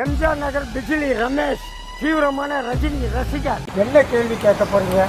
எம்ஜிஆர் நகர் பிஜிலி ரமேஷ் தீவிரமான ரஜினி ரசிகர். என்ன கேள்வி கேட்க போறீங்க?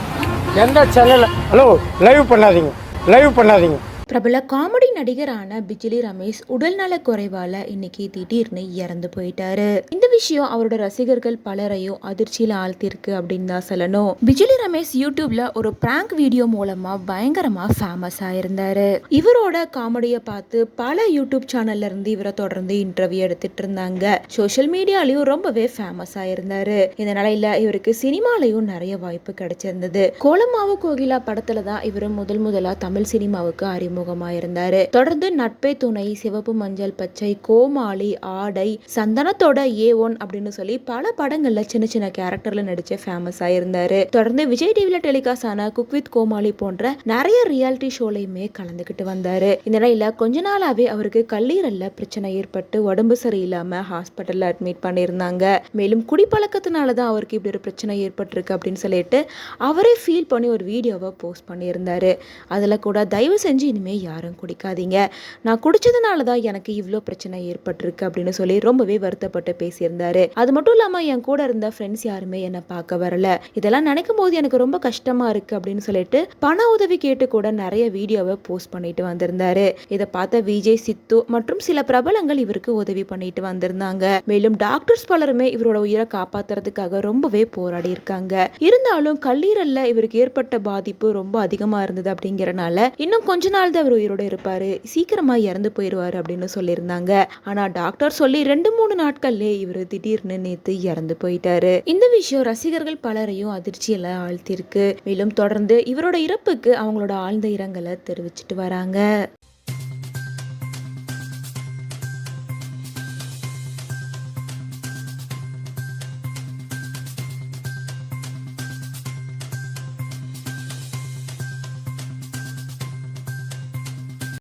எந்த சேனல் ஹலோ லைவ் பண்ணாதீங்க. லைவ் பண்ணாதீங்க. பிரபல காமெடி நடிகரான பிஜிலி ரமேஷ் உடல்நல குறைவால இன்னைக்கு திடீர்னு இறந்து போயிட்டாரு. இந்த விஷயம் அவரோட ரசிகர்கள் பலரையும் அதிர்ச்சியில ஆழ்த்திருக்கு அப்படின்னு தான் சொல்லணும். பிஜிலி ரமேஷ் யூடியூப்ல ஒரு பிராங்க் வீடியோ மூலமா பயங்கரமா ஃபேமஸ் ஆயிருந்தாரு. இவரோட காமெடியை பார்த்து பல யூடியூப் சேனல்ல இருந்து இவரை தொடர்ந்து இன்டர்வியூ எடுத்துட்டு இருந்தாங்க. சோஷியல் மீடியாலையும் ரொம்பவே ஃபேமஸ் ஆயிருந்தாரு. இந்த நிலையில இவருக்கு சினிமாலையும் நிறைய வாய்ப்பு கிடைச்சிருந்தது. கோலமாவு கோகிலா படத்துல தான் இவர் முதல் முதலா தமிழ் சினிமாவுக்கு அறிமுகமாயிருந்தாரு. தொடர்ந்து நட்பே துணை சிவப்பு மஞ்சள் பச்சை கோமாளி ஆடை சந்தனத்தோட ஏ ஒன் அப்படின்னு சொல்லி பல படங்கள்ல சின்ன சின்ன கேரக்டர்ல நடிச்சு ஃபேமஸ் ஆயிருந்தாரு. தொடர்ந்து விஜய் டிவில டெலிகாஸ்ட் ஆன குக் வித் கோமாளி போன்ற நிறைய ரியாலிட்டி ஷோலையுமே கலந்துக்கிட்டு வந்தாரு. இந்த நிலையில கொஞ்ச நாளாவே அவருக்கு கல்லீரல்ல பிரச்சனை ஏற்பட்டு உடம்பு சரியில்லாம ஹாஸ்பிட்டல்ல அட்மிட் பண்ணியிருந்தாங்க. மேலும் குடிப்பழக்கத்தினால தான் அவருக்கு இப்படி ஒரு பிரச்சனை ஏற்பட்டிருக்கு அப்படின்னு சொல்லிட்டு அவரே ஃபீல் பண்ணி ஒரு வீடியோவை போஸ்ட் பண்ணியிருந்தாரு. அதில் கூட தயவு செஞ்சு இனிமேல் யாரும் குடிக்காது குடிக்காதீங்க நான் குடிச்சதுனால தான் எனக்கு இவ்வளோ பிரச்சனை ஏற்பட்டிருக்கு அப்படின்னு சொல்லி ரொம்பவே வருத்தப்பட்டு பேசியிருந்தாரு. அது மட்டும் இல்லாமல் என் கூட இருந்த ஃப்ரெண்ட்ஸ் யாருமே என்னை பார்க்க வரல. இதெல்லாம் நினைக்கும் போது எனக்கு ரொம்ப கஷ்டமா இருக்கு அப்படின்னு சொல்லிட்டு பண உதவி கேட்டு கூட நிறைய வீடியோவை போஸ்ட் பண்ணிட்டு வந்திருந்தாரு. இதை பார்த்த விஜய் சித்து மற்றும் சில பிரபலங்கள் இவருக்கு உதவி பண்ணிட்டு வந்திருந்தாங்க. மேலும் டாக்டர்ஸ் பலருமே இவரோட உயிரை காப்பாத்துறதுக்காக ரொம்பவே போராடி இருக்காங்க. இருந்தாலும் கல்லீரல்ல இவருக்கு ஏற்பட்ட பாதிப்பு ரொம்ப அதிகமா இருந்தது அப்படிங்கறனால இன்னும் கொஞ்ச நாள் தான் அவர் உயிரோட இருப்பாரு. சீக்கிரமா இறந்து போயிடுவாரு அப்படின்னு சொல்லியிருந்தாங்க. ஆனா டாக்டர் சொல்லி ரெண்டு மூணு நாட்கள்லே இவர் திடீர்னு நேத்து இறந்து போயிட்டாரு. இந்த விஷயம் ரசிகர்கள் பலரையும் அதிர்ச்சியில ஆழ்த்திருக்கு மேலும் தொடர்ந்து இவரோட இறப்புக்கு அவங்களோட ஆழ்ந்த இரங்கலை தெரிவிச்சிட்டு வராங்க.